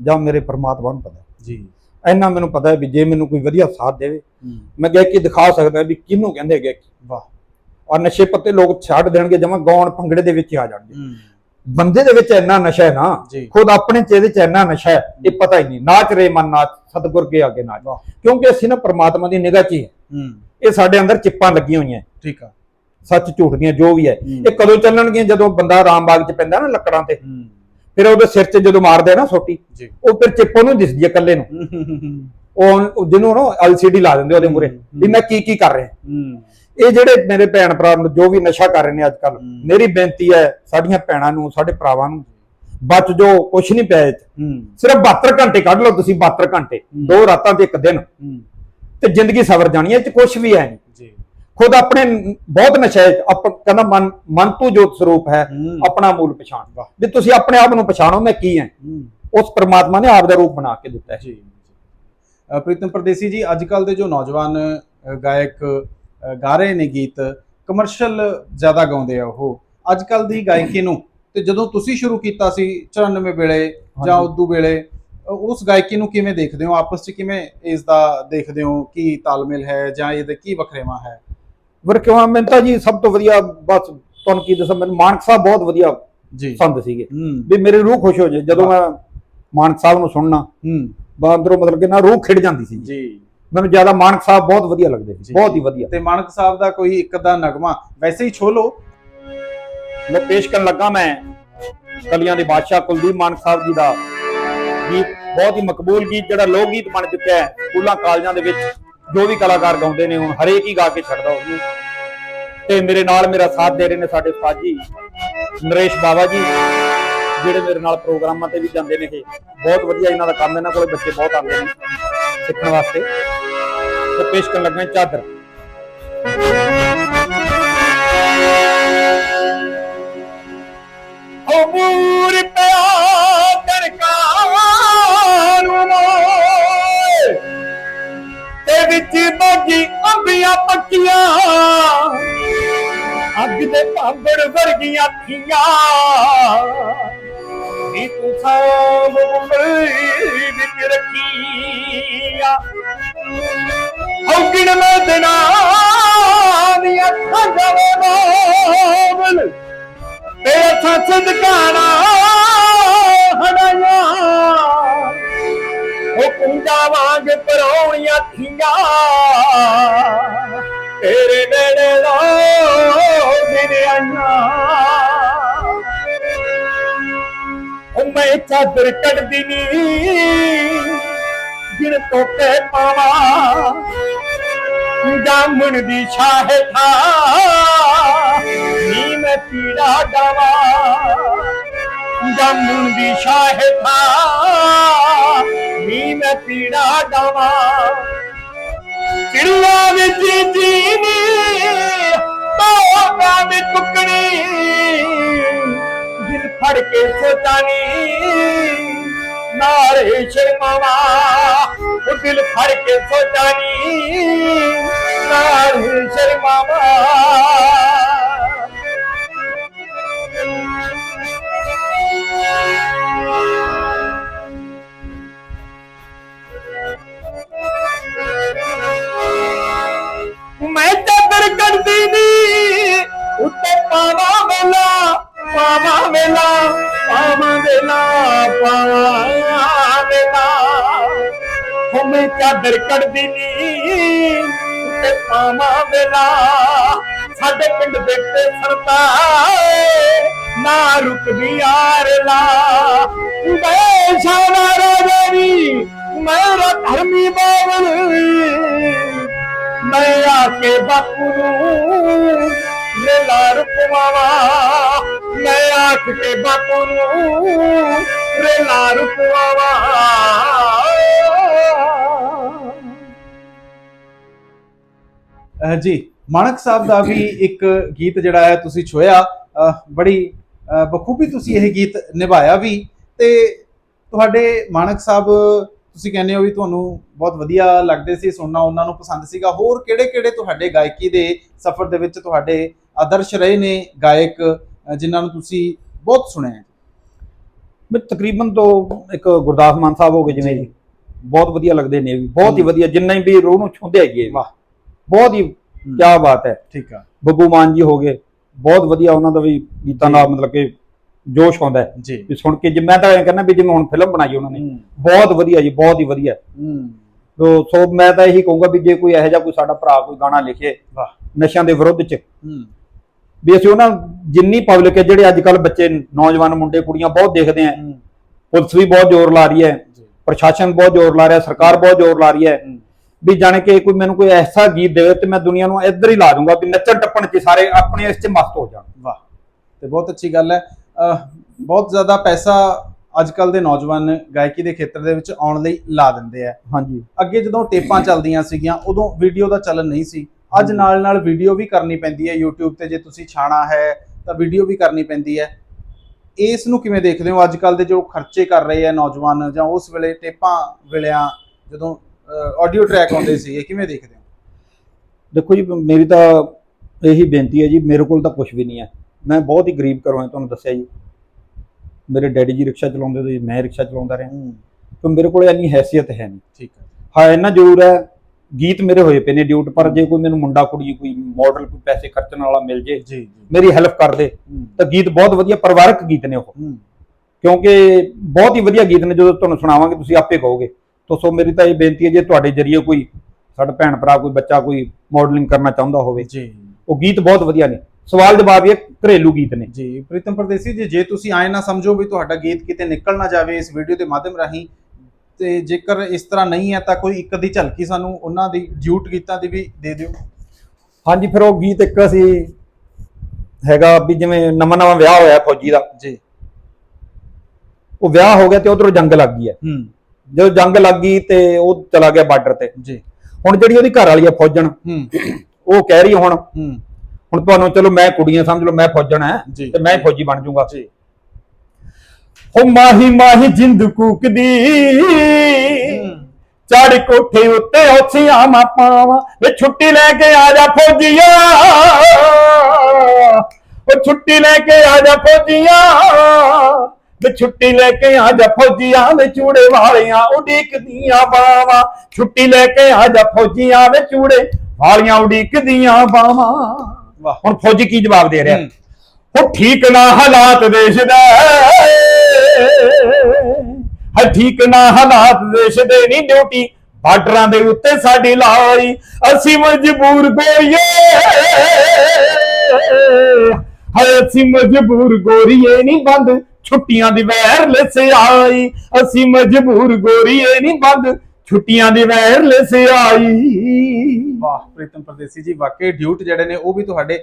ਜਾਂ ਮੇਰੇ ਪ੍ਰਮਾਤਮਾ ਨੂੰ ਪਤਾ ਜੀ। ਇੰਨਾ ਮੈਨੂੰ ਪਤਾ ਹੈ ਵੀ ਜੇ ਮੈਨੂੰ ਕੋਈ ਵਧੀਆ ਸਾਥ ਦੇਵੇ ਮੈਂ ਗਾਇਕੀ ਦਿਖਾ ਸਕਦਾ ਵੀ ਕਿਹਨੂੰ ਕਹਿੰਦੇ ਗਾਇਕੀ। ਵਾਹ। ਔਰ ਨਸ਼ੇ ਪੱਤੇ ਲੋਕ ਛੱਡ ਦੇਣਗੇ ਜਮਾਂ ਗਾਉਣ ਭੰਗੜੇ ਦੇ ਵਿੱਚ ਆ ਜਾਣਗੇ। ਬੰਦੇ ਦੇ ਵਿੱਚ ਇੰਨਾ ਨਸ਼ਾ ਹੈ ਨਾ ਖੁਦ ਆਪਣੇ ਚ ਇਹਦੇ ਚ ਇੰਨਾ ਨਸ਼ਾ ਹੈ ਇਹ ਪਤਾ ਹੀ ਨਹੀਂ। ਨਾਚ ਰੇ ਮਨ ਨਾਚ ਸਤਿਗੁਰ ਕੇ ਅੱਗੇ ਨਾਚ। ਕਿਉਂਕਿ ਅਸੀਂ ਨਾ ਪ੍ਰਮਾਤਮਾ ਦੀ ਨਿਗਾਹ 'ਚ ਹੀ ਹੈ। ਇਹ ਸਾਡੇ ਅੰਦਰ ਚਿੱਪਾਂ ਲੱਗੀਆਂ ਹੋਈਆਂ। ਠੀਕ ਆ। ਸੱਚ ਝੂਠ ਦੀਆਂ ਜੋ ਵੀ ਹੈ। ਇਹ ਕਦੋਂ ਚੱਲਣਗੀਆਂ? ਜਦੋਂ ਬੰਦਾ ਰਾਮ ਬਾਗ 'ਚ ਪੈਂਦਾ ਨਾ ਲੱਕੜਾਂ ਤੇ। ਫਿਰ ਉਹਦੇ ਸਿਰ 'ਚ ਜਦੋਂ ਮਾਰਦੇ ਨਾ ਸੋਟੀ ਉਹ ਫਿਰ ਚਿੱਪ ਉਹਨੂੰ ਦਿਸਦੀ ਹੈ ਇਕੱਲੇ ਨੂੰ। ਉਹ ਜਿਹਨੂੰ ਨਾ ਐਲਸੀਡੀ ਲਾ ਦਿੰਦੇ ਉਹਦੇ ਮੂਰੇ ਵੀ ਮੈਂ ਕੀ ਕੀ ਕਰ ਰਿਹਾ। ਇਹ ਜਿਹੜੇ ਮੇਰੇ ਭੈਣ ਭਰਾ ਨੂੰ ਜੋ ਵੀ ਨਸ਼ਾ ਕਰ ਰਹੇ ਨੇ ਅੱਜ ਕੱਲ। ਮੇਰੀ ਬੇਨਤੀ ਹੈ ਸਾਡੀਆਂ ਭੈਣਾਂ ਨੂੰ ਸਾਡੇ ਭਰਾਵਾਂ ਨੂੰ ਬਚ ਜੋ ਕੁਛ ਨਹੀਂ ਪਿਆ ਸਿਰਫ 72 ਘੰਟੇ ਕੱਢ ਲਓ ਤੁਸੀਂ 72 ਘੰਟੇ। ਦੋ ਰਾਤਾਂ ਤੇ ਇੱਕ ਦਿਨ। ਤੇ ਜ਼ਿੰਦਗੀ ਸਵਰ ਜਾਣੀ ਹੈ ਇਹ ਚ ਕੁਛ ਵੀ ਹੈ ਨਹੀਂ। ਖੁਦ ਆਪਣੇ ਬਹੁਤ ਨਸ਼ਾ ਆਪ ਕਹਿੰਦਾ ਮਨ ਮਨ ਤੂੰ ਜੋਤ ਸਰੂਪ ਹੈ। ਆਪਣਾ ਮੂਲ ਪਛਾਣ। ਵੀ ਤੁਸੀਂ ਆਪਣੇ ਆਪ ਨੂੰ ਪਛਾਣੋ ਮੈਂ ਕੀ ਹਾਂ। ਉਸ ਪ੍ਰਮਾਤਮਾ ਨੇ ਆਪ ਦਾ ਰੂਪ ਬਣਾ ਕੇ ਦਿੱਤਾ ਹੈ। ਜੀ ਪ੍ਰੀਤਮ ਪ੍ਰਦੇਸੀ ਜੀ ਅੱਜ ਕੱਲ ਦੇ ਜੋ ਨੌਜਵਾਨ ਗਾਇਕ ਗਾ ਰਹੇ ਨੇ ਗੀਤ ਕਮਰਸ਼ੀਅਲ ਜ਼ਿਆਦਾ ਗਾਉਂਦੇ ਆ ਉਹ। ਅੱਜ ਕੱਲ ਦੀ ਗਾਇਕੀ ਨੂੰ ਤੇ ਜਦੋਂ ਤੁਸੀਂ ਸ਼ੁਰੂ ਕੀਤਾ ਸੀ 94 ਵੇਲੇ ਜਾਂ। ਉਦੋਂ ਵੇਲੇ ਉਸ ਗਾਇਕੀ ਨੂੰ ਕਿਵੇਂ ਦੇਖਦੇ ਹੋ? ਆਪਸ 'ਚ ਕਿਵੇਂ ਇਸ ਦਾ ਦੇਖਦੇ ਹੋ ਕੀ ਤਾਲਮੇਲ ਹੈ ਜਾਂ ਇਹਦੇ ਕੀ ਵਖਰੇਵਾ ਹੈ? ਵਰ ਕਿਉਂ ਮੈਂ ਤਾਂ ਜੀ ਸਭ ਤੋਂ ਵਧੀਆ ਬਸ ਤੁਹਾਨੂੰ ਕੀ ਦੱਸਾਂ ਮੈਨੂੰ ਮਾਨਕ ਸਾਹਿਬ ਬਹੁਤ ਵਧੀਆ ਜੀ। ਪਸੰਦ ਸੀਗੇ। ਵੀ ਮੇਰੀ ਰੂਹ ਖੁਸ਼ ਹੋ ਜਾਏ ਜਦੋਂ ਮੈਂ ਮਾਨਕ ਸਾਹਿਬ ਨੂੰ ਸੁਣਨਾ ਹੂੰ। ਬਾ ਅੰਦਰੋਂ ਮਤਲਬ ਕਿ ਨਾ ਰੂਹ ਖਿੜ ਜਾਂਦੀ ਸੀ। ਜੀ। ਮੈਨੂੰ ਜ਼ਿਆਦਾ ਮਾਨਕ ਸਾਹਿਬ ਬਹੁਤ ਵਧੀਆ ਲੱਗਦੇ ਸੀ। ਬਹੁਤ ਹੀ ਵਧੀਆ। ਤੇ ਮਾਨਕ ਸਾਹਿਬ ਦਾ ਕੋਈ ਇੱਕ ਅੱਧਾ ਨਗਮਾ ਵੈਸੇ ਹੀ ਛੋਲੋ। ਮੈਂ ਪੇਸ਼ ਕਰਨ ਲੱਗਾ ਮੈਂ ਕਲੀਆਂ ਦੇ ਬਾਦਸ਼ਾਹ ਕੁਲਦੀਪ ਮਾਨਕ ਸਾਹਿਬ ਜੀ ਦਾ। ਗੀਤ ਬਹੁਤ ਹੀ ਮਕਬੂਲ ਗੀਤ ਜਿਹੜਾ ਲੋਕ ਗੀਤ ਬਣ ਚੁੱਕਿਆ ਹੈ ਸਕੂਲਾਂ ਕਾਲਜਾਂ ਦੇ ਵਿੱਚ ਜੋ ਵੀ ਕਲਾਕਾਰ ਗਾਉਂਦੇ ਨੇ ਹੁਣ ਹਰੇਕ ਹੀ ਗਾ ਕੇ ਛੱਡਦਾ ਉਹਨੂੰ ਤੇ ਮੇਰੇ ਨਾਲ ਮੇਰਾ ਸਾਥ ਦੇ ਰਹੇ ਨੇ ਸਾਡੇ ਉਸਤਾਦ ਜੀ ਨਰੇਸ਼ ਬਾਬਾ ਜੀ। ਜਿਹੜੇ ਮੇਰੇ ਨਾਲ ਪ੍ਰੋਗਰਾਮਾਂ ਤੇ ਵੀ ਜਾਂਦੇ ਨੇ ਇਹ, ਬਹੁਤ ਵਧੀਆ ਇਹਨਾਂ ਦਾ ਕੰਮ ਇਹਨਾਂ ਕੋਲੇ ਬੱਚੇ ਬਹੁਤ ਆਉਂਦੇ ਨੇ ਸਿੱਖਣ ਵਾਸਤੇ। ਤੇ ਪੇਸ਼ ਕਰਨ ਲੱਗਾ ਚਾਦਰ। ਅਮੂਰ ਪਿਆ ਕਰਕਾਰੂ ਮੋਏ ਤੇ ਵਿੱਚ ਬਾਗੀ ਅੰਬੀਆਂ ਪੱਕੀਆਂ, ਅੱਗ ਦੇ ਭਾਂਬੜ ਵਰਗੀਆਂ ਥੀਆਂ ਰੱਖੀਆਂ ਔਗਣ ਮੈਂ ਦਿਨਾਂ ਦੀਆਂ ਖਾਂਦਾ ਵੇ ਮੋਬਲ ਤੇ ਅਸਾਂ ਸਦਕਾਣਾ ਹਣਾਇਆ ਉਹ ਕੁੰਡਾ ਵਾਂਗ ਪਰੌਣੀਆਂ ਥੀਆਂ ਤੇਰੇ ਨੇੜੇ ਲੋ ਮੇਰੇ ਆਈਆਂ ਉਹ ਮੈਂ ਚਾਦਰ ਕੱਢਦੀ ਨੀ। ਜਿਣ ਤੋਕੇ ਪਾਵਾਂ। ਜਾਮਣ ਦੀ ਛਾਹ ਠਾ ਨੀ ਮੈਂ ਪੀੜਾ ਡਾਵਾ ਜਾਮਣ ਦੀ ਛਾਹ ਠਾ ਨੀ ਮੈਂ ਪੀੜਾ ਡਾਵਾ ਚਿੜੀਆਂ ਵਿੱਚ ਜੀਨੀ ਤੋਗਾ ਵਿੱਚ ਟੁਕੜੀ ਦਿਲ ਫੜ ਕੇ ਸੋਚਾਨੀ ਉਹ ਦਿਲ ਫੜ ਕੇ ਸੋਚਾਨੀ ਨਾਰੇ ਸ਼ਰਮਾਵਾ ਮੈਂ ਚਾਦਰ ਕੱਢਦੀ ਨੀ ਉੱਤੇ ਪਾਵਾ ਵੇਲਾ ਪਾਵਾ ਵੇਲਾ ਪਾਵਾ ਵੇਲਾ ਪਾਵਾ ਹੋ ਮੈਂ ਚਾਦਰ ਕੱਢਦੀ ਨੀ। ਉੱਤੇ ਪਾਵਾ ਵੇਲਾ ਸਾਡੇ ਪਿੰਡ ਦੇ ਤੇ ਸਰਤਾ ਨਾ ਰੁਕਦੀ ਯਾਰ ਲਾ। ਮੈਂ ਸ਼ਾਨਾ ਰਾਜਾ ਮੇਰਾ ਧਰਮੀ ਬਾਵਲ ਮੈਂ ਆ ਕੇ ਬਾਪੂ ਨੂੰ ਰੇਲਾ ਰੁਕਵਾਵਾ। ਮੈਂ ਆਖ ਕੇ ਬਾਪੂ ਨੂੰ ਰੇਲਾ ਰੁਕਵਾਵਾ। ਜੀ ਮਾਨਕ ਸਾਹਿਬ ਦਾ ਵੀ ਇੱਕ ਗੀਤ ਜਿਹੜਾ ਹੈ ਤੁਸੀਂ ਛੋਇਆ ਅਹ ਬੜੀ, ਅਹ ਬਖੂਬੀ ਤੁਸੀਂ ਇਹ ਗੀਤ ਨਿਭਾਇਆ ਵੀ। ਤੇ ਤੁਹਾਡੇ ਮਾਨਕ ਸਾਹਿਬ, ਤੁਸੀਂ ਕਹਿੰਦੇ ਹੋ ਵੀ ਤੁਹਾਨੂੰ ਬਹੁਤ ਵਧੀਆ ਲੱਗਦੇ ਸੀ, ਸੁਣਨਾ ਉਹਨਾਂ ਨੂੰ ਪਸੰਦ ਸੀਗਾ। ਹੋਰ ਕਿਹੜੇ ਕਿਹੜੇ ਤੁਹਾਡੇ ਗਾਇਕੀ ਦੇ ਸਫ਼ਰ ਦੇ ਵਿੱਚ ਤੁਹਾਡੇ ਆਦਰਸ਼ ਰਹੇ ਨੇ ਗਾਇਕ ਜਿਨ੍ਹਾਂ ਨੂੰ ਤੁਸੀਂ ਬਹੁਤ ਸੁਣਿਆ ਹੈ। ਮੈਂ ਤਕਰੀਬਨ ਤੋਂ ਇੱਕ ਗੁਰਦਾਸ ਮਾਨ ਸਾਹਿਬ ਹੋ ਗਏ ਜਿਵੇਂ ਜੀ। ਬਹੁਤ ਵਧੀਆ ਲੱਗਦੇ ਨੇ ਵੀ ਬਹੁਤ ਹੀ। ਵਧੀਆ ਜਿੰਨਾ ਵੀ ਰੂਹ ਨੂੰ ਛੂੰਹਦੇ ਹੈਗੇ ਵਾਹ। ਬਹੁਤ ਹੀ ਕੀ ਬਾਤ ਹੈ। ਠੀਕ ਆ। ਬੱਬੂ ਮਾਨ ਜੀ ਹੋ ਗਏ ਬਹੁਤ ਵਧੀਆ ਉਹਨਾਂ ਦਾ ਵੀ ਗੀਤਾਂ ਦਾ ਮਤਲਬ ਕਿ ਜੋਸ਼ ਆਉਂਦਾ ਹੈ। ਜੀ। ਵੀ ਸੁਣ ਕੇ ਜੇ ਮੈਂ ਤਾਂ ਇਹ ਕਹਿੰਦਾ ਵੀ ਜਿਵੇਂ ਹੁਣ ਫਿਲਮ ਬਣਾਈ ਉਹਨਾਂ ਨੇ ਬਹੁਤ ਵਧੀਆ ਜੀ ਬਹੁਤ ਹੀ ਵਧੀਆ। ਹੂੰ। ਤੋ ਸੋ ਮੈਂ ਤਾਂ ਇਹੀ ਕਹੂੰਗਾ ਵੀ ਜੇ ਕੋਈ ਇਹੋ ਜਿਹਾ ਕੋਈ ਸਾਡਾ ਭਰਾ ਕੋਈ ਗਾਣਾ ਲਿਖੇ ਵਾਹ। ਨਸ਼ਿਆਂ ਦੇ ਵਿਰੁੱਧ ਚ ਹੂੰ। ਵੀ ਅਸੀਂ ਉਹਨਾਂ ਜਿੰਨੀ ਪਬਲਿਕ ਹੈ ਜਿਹੜੇ ਅੱਜ ਕੱਲ ਬੱਚੇ ਨੌਜਵਾਨ ਮੁੰਡੇ ਕੁੜੀਆਂ ਬਹੁਤ ਦੇਖਦੇ ਆ। ਪੁਲਿਸ ਵੀ ਬਹੁਤ ਜ਼ੋਰ ਲਾ ਰਹੀ ਹੈ। ਪ੍ਰਸ਼ਾਸਨ ਬਹੁਤ ਜ਼ੋਰ ਲਾ ਰਿਹਾ ਸਰਕਾਰ ਬਹੁਤ ਜ਼ੋਰ ਲਾ ਰਹੀ ਹੈ। ਵੀ ਜਾਣ ਕੇ ਕੋਈ ਮੈਨੂੰ ਕੋਈ ਐਸਾ ਗੀਤ ਦੇਵੇ ਤੇ ਮੈਂ ਦੁਨੀਆ ਨੂੰ ਇੱਧਰ ਹੀ ਲਾ ਦੂੰਗਾ ਵੀ ਨੱਚਣ ਟੱਪਣ ਚ ਸਾਰੇ ਆਪਣੇ ਇਸ ਚ ਮਸਤ ਹੋ ਜਾਣ। ਵਾਹ ਤੇ ਬਹੁਤ ਅੱਛੀ ਗੱਲ ਹੈ। ਬਹੁਤ ਜ਼ਿਆਦਾ ਪੈਸਾ ਅੱਜ ਕੱਲ ਦੇ ਨੌਜਵਾਨ ਗਾਇਕੀ ਦੇ ਖੇਤਰ ਦੇ ਵਿੱਚ ਆਉਣ ਲਈ ਲਾ ਦਿੰਦੇ ਆ। ਹਾਂਜੀ। ਅੱਗੇ ਜਦੋਂ ਟੇਪਾਂ ਚੱਲਦੀਆਂ ਸੀਗੀਆਂ ਉਦੋਂ ਵੀਡੀਓ ਦਾ ਚੱਲਨ ਨਹੀਂ ਸੀ। ਅੱਜ। ਨਾਲ ਨਾਲ ਵੀਡੀਓ ਵੀ ਕਰਨੀ ਪੈਂਦੀ ਹੈ YouTube ਤੇ ਜੇ ਤੁਸੀਂ ਛਾਣਾ ਹੈ ਤਾਂ ਵੀਡੀਓ ਵੀ ਕਰਨੀ ਪੈਂਦੀ ਹੈ। ਇਸ ਨੂੰ ਕਿਵੇਂ ਦੇਖਦੇ ਹੋ? ਅੱਜ ਕੱਲ ਦੇ ਜੋ ਖਰਚੇ ਕਰ ਰਹੇ ਆ ਨੌਜਵਾਨ ਜਾਂ ਉਸ ਵੇਲੇ ਟੇਪਾਂ ਵੇਲਿਆਂ ਜਦੋਂ ਆਡੀਓ ਟਰੈਕ ਆਉਂਦੇ ਸੀ ਇਹ ਕਿਵੇਂ ਦੇਖਦੇ ਹੋ? ਦੇਖੋ ਜੀ ਮੇਰੀ ਤਾਂ ਇਹੀ ਬੇਨਤੀ ਹੈ ਜੀ ਮੇਰੇ ਕੋਲ ਤਾਂ ਕੁਝ ਵੀ ਨਹੀਂ ਹੈ। ਮੈਂ ਬਹੁਤ ਹੀ ਗਰੀਬ ਘਰੋਂ ਹਾਂ ਤੁਹਾਨੂੰ ਦੱਸਿਆ ਜੀ। ਮੇਰੇ ਡੈਡੀ ਜੀ ਰਿਕਸ਼ਾ ਚਲਾਉਂਦੇ ਸੀ ਮੈਂ ਰਿਕਸ਼ਾ ਚਲਾਉਂਦਾ ਰਿਹਾ। ਤੇ ਮੇਰੇ ਕੋਲ ਇੰਨੀ ਹੈਸੀਅਤ ਹੈ ਨਹੀਂ। ਠੀਕ ਹੈ। ਹਾਂ ਇੰਨਾ ਜ਼ਰੂਰ ਹੈ ਗੀਤ ਮੇਰੇ ਹੋਏ ਪਏ ਨੇ ਡਿਊਟ ਪਰ ਜੇ ਕੋਈ ਮੈਨੂੰ ਮੁੰਡਾ ਕੁੜੀ ਕੋਈ ਮਾਡਲ ਕੋਈ ਪੈਸੇ ਖਰਚਣ ਵਾਲਾ ਮਿਲ ਜੇ ਜੀ ਜੀ। ਮੇਰੀ ਹੈਲਪ ਕਰ ਦੇ ਤਾਂ ਗੀਤ ਬਹੁਤ ਵਧੀਆ ਪਰਿਵਾਰਕ ਗੀਤ ਨੇ ਉਹ। ਕਿਉਂਕਿ ਬਹੁਤ ਹੀ ਵਧੀਆ ਗੀਤ ਨੇ ਜਦੋਂ ਤੁਹਾਨੂੰ ਸੁਣਾਵਾਂਗੇ ਤੁਸੀਂ ਆਪੇ ਕਹੋਗੇ। ਤਾਂ ਸੋ ਮੇਰੀ ਤਾਂ ਇਹ ਬੇਨਤੀ ਹੈ ਜੇ ਤੁਹਾਡੇ ਜਰੀਏ ਕੋਈ ਸਾਡਾ ਭੈਣ ਭਰਾ ਕੋਈ ਬੱਚਾ ਕੋਈ ਮਾਡਲਿੰਗ ਕਰਨਾ ਚਾਹੁੰਦਾ ਹੋਵੇ ਜੀ। ਉਹ ਗੀਤ ਬਹੁਤ ਵਧੀਆ ਨੇ। ਸਵਾਲ ਜਵਾਬ ਇਹ ਘਰੇਲੂ ਗੀਤ ਨੇ। ਜੀ ਪ੍ਰੀਤਮ ਪਰਦੇਸੀ ਜੀ ਜੇ ਤੁਸੀਂ ਆਏ ਨਾ ਸਮਝੋ ਵੀ ਤੁਹਾਡਾ ਗੀਤ ਕਿਤੇ ਨਿਕਲ ਨਾ ਜਾਵੇ ਇਸ ਵੀਡੀਓ ਦੇ ਮਾਧਿਅਮ ਰਾਹੀਂ ਤੇ ਜੇਕਰ ਇਸ ਤਰ੍ਹਾਂ ਨਹੀਂ ਹੈ ਤਾਂ ਕੋਈ ਇੱਕ ਅੱਧੀ ਝਲਕੀ ਸਾਨੂੰ ਉਹਨਾਂ ਦੀ ਡਿਊਟ ਗੀਤਾਂ ਦੀ ਵੀ ਦੇ ਦਿਓ। ਹਾਂਜੀ ਫਿਰ ਉਹ ਗੀਤ ਇੱਕ ਅਸੀਂ ਹੈਗਾ ਵੀ ਜਿਵੇਂ ਨਵਾਂ ਨਵਾਂ ਵਿਆਹ ਹੋਇਆ ਫੌਜੀ ਦਾ। ਜੀ। ਉਹ ਵਿਆਹ ਹੋ ਗਿਆ ਤੇ ਉਧਰੋਂ ਜੰਗ ਲੱਗ ਗਈ ਹੈ। ਹੂੰ। ਜਦੋਂ ਜੰਗ ਲੱਗ ਗਈ ਤੇ ਉਹ ਚਲਾ ਗਿਆ ਬਾਰਡਰ ਤੇ। ਜੀ। ਹੁਣ ਜਿਹੜੀ ਉਹਦੀ ਘਰ ਵਾਲੀ ਹੈ ਫੌਜਣ ਹੂੰ। ਉਹ ਕਹਿ ਰਹੀ ਹੁਣ ਹੂੰ। ਹੁਣ ਤੁਹਾਨੂੰ ਚਲੋ ਮੈਂ ਕੁੜੀਆਂ ਸਮਝ ਲਓ ਮੈਂ ਫੌਜਣ ਹੈ। ਤੇ ਮੈਂ ਫੌਜੀ ਬਣ ਜਾਊਂਗਾ ਜੀ। ਹੋ ਮਾਹੀ ਮਾਹੀ ਜਿੰਦ ਕੂਕਦੀ। ਚੜ ਕੋਠੇ ਉੱਤੇ ਔਛੀਆਂ ਮਾ ਪਾਵਾਂ। ਵੇ ਛੁੱਟੀ ਲੈ ਕੇ ਆ ਜਾ ਫੌਜੀਆ। ਉਹ ਛੁੱਟੀ ਲੈ ਕੇ ਆ ਜਾ ਫੌਜੀਆ। ਵੇ ਛੁੱਟੀ ਲੈ ਕੇ ਆ ਜਾ ਫੌਜੀਆਂ। ਵੇ ਚੂੜੇ ਵਾਲੀਆਂ ਉਡੀਕਦੀਆਂ ਬਾਵਾਂ। ਛੁੱਟੀ ਲੈ ਕੇ ਆ ਜਾ ਫੌਜੀਆਂ। ਵੇ ਚੂੜੇ ਵਾਲੀਆਂ ਉਡੀਕਦੀਆਂ ਬਾਵਾਂ। ਵਾਹ। ਹੁਣ ਫੌਜੀ ਕੀ ਜਵਾਬ ਦੇ ਰਿਹਾ। ਉਹ ਠੀਕ ਨਾ ਹਾਲਾਤ ਦੇਸ਼ ਦਾ। ਹੈ ਠੀਕ ਨਾ ਹਾਲਾਤ ਦੇਸ਼ ਦੇ ਨਹੀਂ ਡਿਊਟੀ, ਬਾਰਡਰਾਂ ਦੇ ਉੱਤੇ ਸਾਡੀ ਲਾਈ। ਅਸੀਂ ਮਜਬੂਰ ਗੋਰੀਏ। ਹੈ ਅਸੀਂ ਮਜਬੂਰ ਗੋਰੀਏ ਨਹੀਂ ਬੰਦ, ਛੁੱਟੀਆਂ ਦੀ ਵਾਇਰਲੈਸ ਆਈ। ਅਸੀਂ ਮਜਬੂਰ ਗੋਰੀਏ ਨਹੀਂ ਬੰਦ ਛੁੱਟੀਆਂ ਦੀ ਵਾਇਰਲੈਸ ਆਈ ਵਾਹ ਪ੍ਰੀਤਮ ਪਰਦੇਸੀ ਜੀ ਵਾਕਈ ਡਿਊਟ ਜਿਹੜੇ ਨੇ ਉਹ ਵੀ ਤੁਹਾਡੇ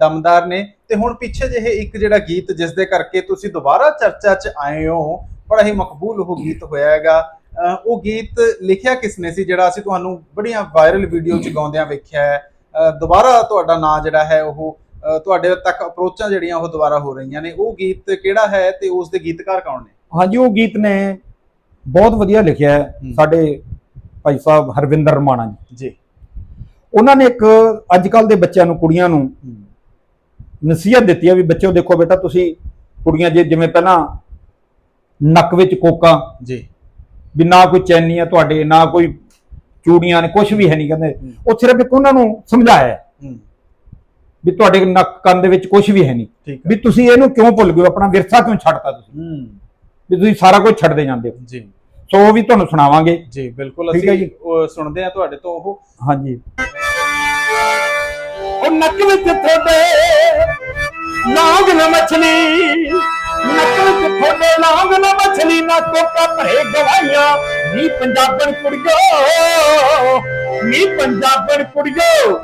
ਦਮਦਾਰ ਨੇ। ਤੇ ਹੁਣ ਪਿੱਛੇ ਜਿਹੇ ਇੱਕ ਜਿਹੜਾ ਗੀਤ ਜਿਸ ਦੇ ਕਰਕੇ ਤੁਸੀਂ ਦੁਬਾਰਾ ਚਰਚਾ 'ਚ ਆਏ ਹੋ ਬੜਾ ਹੀ ਮਕਬੂਲ ਉਹ ਗੀਤ ਹੋਇਆ ਹੈਗਾ। ਉਹ ਗੀਤ ਲਿਖਿਆ ਕਿਸ ਨੇ ਸੀ ਜਿਹੜਾ ਅਸੀਂ ਤੁਹਾਨੂੰ ਬੜੀਆਂ ਵਾਇਰਲ ਵੀਡੀਓ 'ਚ ਗਾਉਂਦਿਆਂ ਵੇਖਿਆ ਹੈ। ਦੁਬਾਰਾ ਤੁਹਾਡਾ ਨਾਂ ਜਿਹੜਾ ਹੈ ਉਹ ਤੁਹਾਡੇ ਤੱਕ ਅਪਰੋਚਾਂ ਜਿਹੜੀਆਂ ਉਹ ਦੁਬਾਰਾ ਹੋ ਰਹੀਆਂ ਨੇ। ਉਹ ਗੀਤ ਕਿਹੜਾ ਹੈ ਤੇ ਉਸ ਦੇ ਗੀਤਕਾਰ ਕੌਣ ਨੇ? ਹਾਂਜੀ ਉਹ ਗੀਤ ਨੇ ਬਹੁਤ ਵਧੀਆ ਲਿਖਿਆ ਹੂੰ। ਸਾਡੇ ਭਾਈ ਸਾਹਿਬ ਹਰਵਿੰਦਰ ਰਮਾਣਾ ਜੀ। ਜੀ। ਉਹਨਾਂ ਨੇ ਇੱਕ ਅੱਜ ਕੱਲ ਦੇ ਬੱਚਿਆਂ ਨੂੰ ਕੁੜੀਆਂ ਨੂੰ ਨਸੀਹਤ ਦਿੱਤੀ ਹੈ ਵੀ ਬੱਚਿਓ ਦੇਖੋ ਬੇਟਾ ਤੁਸੀਂ ਕੁੜੀਆਂ ਜੇ ਜਿਵੇਂ ਪਹਿਲਾਂ ਨੱਕ ਵਿੱਚ ਕੋਕਾ ਜੀ। ਵੀ ਨਾ ਕੋਈ ਚੈਨੀ ਆ ਤੁਹਾਡੇ ਨਾ ਕੋਈ ਚੂੜੀਆਂ ਨੇ ਕੁਝ ਵੀ ਹੈ ਨਹੀਂ ਕਹਿੰਦੇ। ਉਹ ਸਿਰਫ ਇੱਕ ਉਹਨਾਂ ਨੂੰ ਸਮਝਾਇਆ ਵੀ ਤੁਹਾਡੇ ਨੱਕ ਕੰਨ ਦੇ ਵਿੱਚ ਕੁਝ ਵੀ ਹੈ ਨਹੀਂ ਵੀ ਤੁਸੀਂ ਇਹਨੂੰ ਕਿਉਂ ਭੁੱਲ ਗਏ? ਆਪਣਾ ਵਿਰਸਾ ਕਿਉਂ ਛੱਡਤਾ ਤੁਸੀਂ? ਵੀ ਤੁਸੀਂ ਸਾਰਾ ਕੁਝ ਛੱਡਦੇ ਜਾਂਦੇ ਹੋ। ਜੀ। ਸੋ ਉਹ ਵੀ ਤੁਹਾਨੂੰ ਸੁਣਾਵਾਂਗੇ। ਜੀ ਬਿਲਕੁਲ ਠੀਕ ਹੈ ਅਸੀਂ। ਉਹ ਸੁਣਦੇ ਆ ਤੁਹਾਡੇ ਤੋਂ ਉਹ। ਹਾਂਜੀ। ਉਹ ਨੱਕ ਵਿੱਚ ਤੁਹਾਡੇ ਨਾਗ ਨਾ ਮਛਲੀ। ਨੱਕ ਵਿੱਚ ਤੁਹਾਡੇ ਨਾਗ ਨਾ ਮਛਲੀ। ਨਾ ਕੋਕਾ ਭਰੇ ਗਵਾਈਆਂ। ਨੀ ਪੰਜਾਬਣ ਕੁੜੀਓ ਨੀ ਪੰਜਾਬਣ ਕੁੜੀਓ।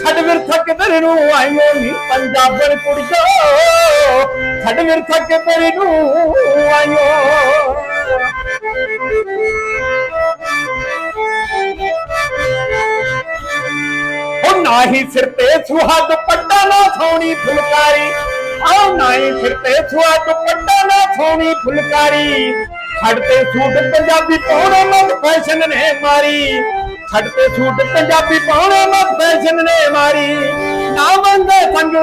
ਛੱਡ ਵਿਰ ਥੱਕ ਤੇਰੇ ਨੂੰ ਆਈਓ ਨੀ ਪੰਜਾਬਣ ਕੁੜੀਓ। ਛੱਡ ਵਿਰ ਥੱਕ ਤੇਰੇ ਨੂੰ ਆਈਓ। ਉਹ ਨਾਹੀ ਸਿਰ ਤੇ ਸੁਹਾ ਦੁਪੱਟਾ ਨਾ ਸੋਣੀ ਫੁਲਕਾਰੀ। ਆਹ ਨਾਹੀ ਸਿਰ ਤੇ ਸੁਹਾ ਦੁਪੱਟਾ ਨਾ ਸੋਣੀ ਫੁਲਕਾਰੀ। ਛੱਡ ਤੇ ਸੂਟ ਪੰਜਾਬੀ ਪਾਉਣੇ ਮਤ ਫੈਸ਼ਨ ਨੇ ਮਾਰੀ। ਛੱਡ ਤੇ ਸੂਟ ਪੰਜਾਬੀ ਪਾਉਣੇ ਮਤ ਫੈਸ਼ਨ ਨੇ ਮਾਰੀ। ਨਾ ਬੰਦੇ ਸੰਗ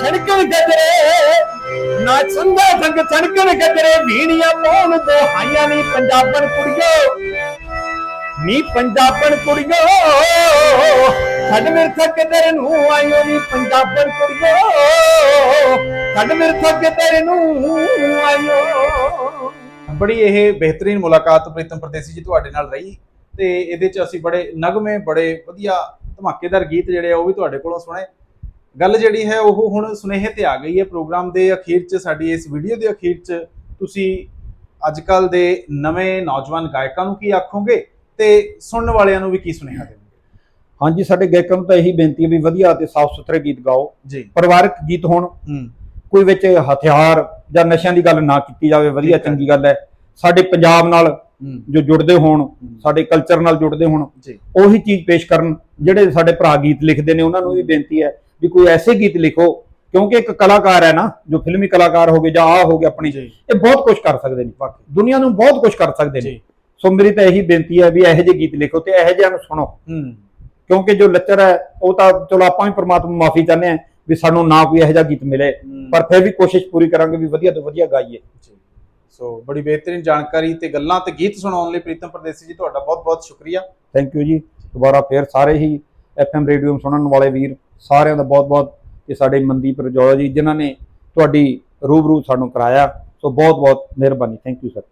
ਛੜਕਣ ਗਜਰੇ ਨਾ ਸੰਗਾ ਸੰਗ ਛੜਕਣ ਗਜਰੇ, ਵੀਣੀਆਂ ਪਾਉਣ ਦੋ ਹਾਈਆਂ ਨਹੀਂ ਪੰਜਾਬਣ ਕੁੜੀਓ। ਨੀ ਪੰਜਾਬਣ ਕੁੜੀਓ। ਛੱਡ ਮੇਰੇ ਥੱਕ ਨੂੰ, ਆਇਓ ਨੀ ਪੰਜਾਬਣ ਕੁੜੀਓ। ਛੱਡ ਮੇਰੇ ਥੱਕ ਨੂੰ, ਆਇਓ। ਬੜੀ ਇਹ ਬਿਹਤਰੀਨ ਮੁਲਾਕਾਤ ਪ੍ਰੀਤਮ ਪ੍ਰਦੇਸੀ ਜੀ ਤੁਹਾਡੇ ਨਾਲ ਰਹੀ ਤੇ ਇਹਦੇ ਚ ਅਸੀਂ ਬੜੇ ਨਗਮੇ ਬੜੇ ਵਧੀਆ ਧਮਾਕੇਦਾਰ ਗੀਤ ਜਿਹੜੇ ਆ ਉਹ ਵੀ ਤੁਹਾਡੇ ਕੋਲੋਂ ਸੁਣੇ। ਗੱਲ ਜਿਹੜੀ ਹੈ ਉਹ ਹੁਣ ਸੁਨੇਹੇ ਤੇ ਆ ਗਈ ਹੈ ਪ੍ਰੋਗਰਾਮ ਦੇ ਅਖੀਰ ਚ ਸਾਡੀ ਇਸ ਵੀਡੀਓ ਦੇ ਅਖੀਰ ਚ। ਤੁਸੀਂ ਅੱਜ ਕੱਲ ਦੇ ਨਵੇਂ ਨੌਜਵਾਨ ਗਾਇਕਾਂ ਨੂੰ ਕੀ ਆਖੋਗੇ ਤੇ ਸੁਣਨ ਵਾਲਿਆਂ ਨੂੰ ਵੀ ਕੀ ਸੁਨੇਹਾ ਦੇਵੋਗੇ? ਹਾਂਜੀ ਸਾਡੇ ਗਾਇਕਾਂ ਨੂੰ ਤਾਂ ਇਹੀ ਬੇਨਤੀ ਹੈ ਵੀ ਵਧੀਆ ਤੇ ਸਾਫ਼ ਸੁਥਰੇ ਗੀਤ ਗਾਓ। ਜੀ। ਪਰਿਵਾਰਕ ਗੀਤ ਹੋਣ ਕੋਈ ਵਿੱਚ ਹਥਿਆਰ ਜਾਂ ਨਸ਼ਿਆਂ ਦੀ ਗੱਲ ਨਾ ਕੀਤੀ ਜਾਵੇ ਵਧੀਆ। ਚੰਗੀ ਗੱਲ ਹੈ। ਸਾਡੇ ਪੰਜਾਬ ਨਾਲ ਜੋ ਜੁੜਦੇ ਹੋਣ ਸਾਡੇ ਕਲਚਰ ਨਾਲ ਜੁੜਦੇ ਹੋਣ ਜੀ। ਉਹੀ ਚੀਜ਼ ਪੇਸ਼ ਕਰਨ ਜਿਹੜੇ ਸਾਡੇ ਭਰਾ ਗੀਤ ਲਿਖਦੇ ਨੇ ਉਹਨਾਂ ਨੂੰ ਵੀ ਬੇਨਤੀ ਹੈ ਵੀ ਕੋਈ ਐਸੇ ਗੀਤ ਲਿਖੋ ਕਿਉਂਕਿ ਇੱਕ ਕਲਾਕਾਰ ਹੈ ਨਾ ਜੋ ਫਿਲਮੀ ਕਲਾਕਾਰ ਹੋ ਗਏ ਜਾਂ ਆ ਹੋ ਗਿਆ ਆਪਣੀ ਇਹ ਬਹੁਤ ਕੁਝ ਕਰ ਸਕਦੇ ਨੇ। ਵਾਕਈ। ਦੁਨੀਆ ਨੂੰ ਬਹੁਤ ਕੁਝ ਕਰ ਸਕਦੇ ਨੇ। ਸੋ ਮੇਰੀ ਤਾਂ ਇਹੀ ਬੇਨਤੀ ਹੈ ਵੀ ਇਹੋ ਜਿਹੇ ਗੀਤ ਲਿਖੋ ਤੇ ਇਹੋ ਜਿਹਿਆਂ ਨੂੰ ਸੁਣੋ। ਕਿਉਂਕਿ ਜੋ ਲੱਚਰ ਹੈ ਉਹ ਤਾਂ ਚਲੋ ਆਪਾਂ ਵੀ ਪ੍ਰਮਾਤਮਾ ਮਾਫੀ ਚਾਹੁੰਦੇ ਹਾਂ ਵੀ ਸਾਨੂੰ ਨਾ ਕੋਈ ਇਹੋ ਜਿਹਾ ਗੀਤ ਮਿਲੇ। ਪਰ ਫਿਰ ਵੀ ਕੋਸ਼ਿਸ਼ ਪੂਰੀ ਕਰਾਂਗੇ ਵੀ ਵਧੀਆ ਤੋਂ ਵਧੀਆ ਗਾਈਏ। ਸੋ ਬੜੀ ਬਿਹਤਰੀਨ ਜਾਣਕਾਰੀ ਤੇ ਗੱਲਾਂ ਤੇ ਗੀਤ ਸੁਣਾਉਣ ਲਈ ਪ੍ਰੀਤਮ ਪਰਦੇਸੀ ਜੀ ਤੁਹਾਡਾ ਬਹੁਤ-ਬਹੁਤ ਸ਼ੁਕਰੀਆ। ਥੈਂਕ ਯੂ ਜੀ। ਦੁਬਾਰਾ ਫੇਰ ਸਾਰੇ ਹੀ ਐਫਐਮ ਰੇਡੀਓ ਨੂੰ ਸੁਣਨ ਵਾਲੇ ਵੀਰ ਸਾਰਿਆਂ ਦਾ ਬਹੁਤ-ਬਹੁਤ ਤੇ ਸਾਡੇ ਮਨਦੀਪ ਰਜੌਲਾ ਜੀ, ਜਿਨ੍ਹਾਂ ਨੇ ਤੁਹਾਡੀ ਰੂਬਰੂ ਸਾਨੂੰ ਕਰਾਇਆ। ਸੋ ਬਹੁਤ-ਬਹੁਤ ਮਿਹਰਬਾਨੀ। Thank you sir